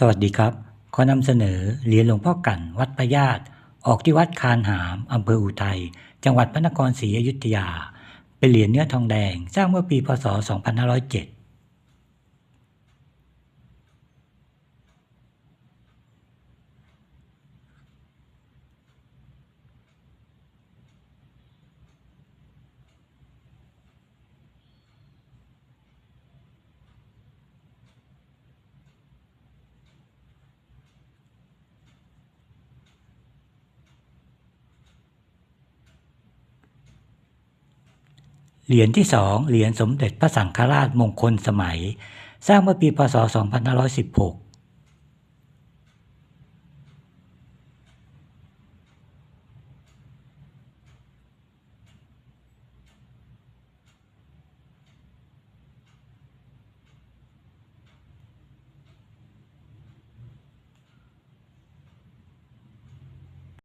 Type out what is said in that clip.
สวัสดีครับ ขอนำเสนอเหรียญหลวงพ่อกันวัดพระญาติ ออกที่วัดคานหามอำเภออุทัย จังหวัดพระนครศรีอยุธยา เป็นเหรียญเนื้อทองแดง สร้างเมื่อปีพศ 2507 เหรียญที่สองเหรียญสมเด็จพระสังฆราชมงคลสมัย สร้างเมื่อปีพศ 2516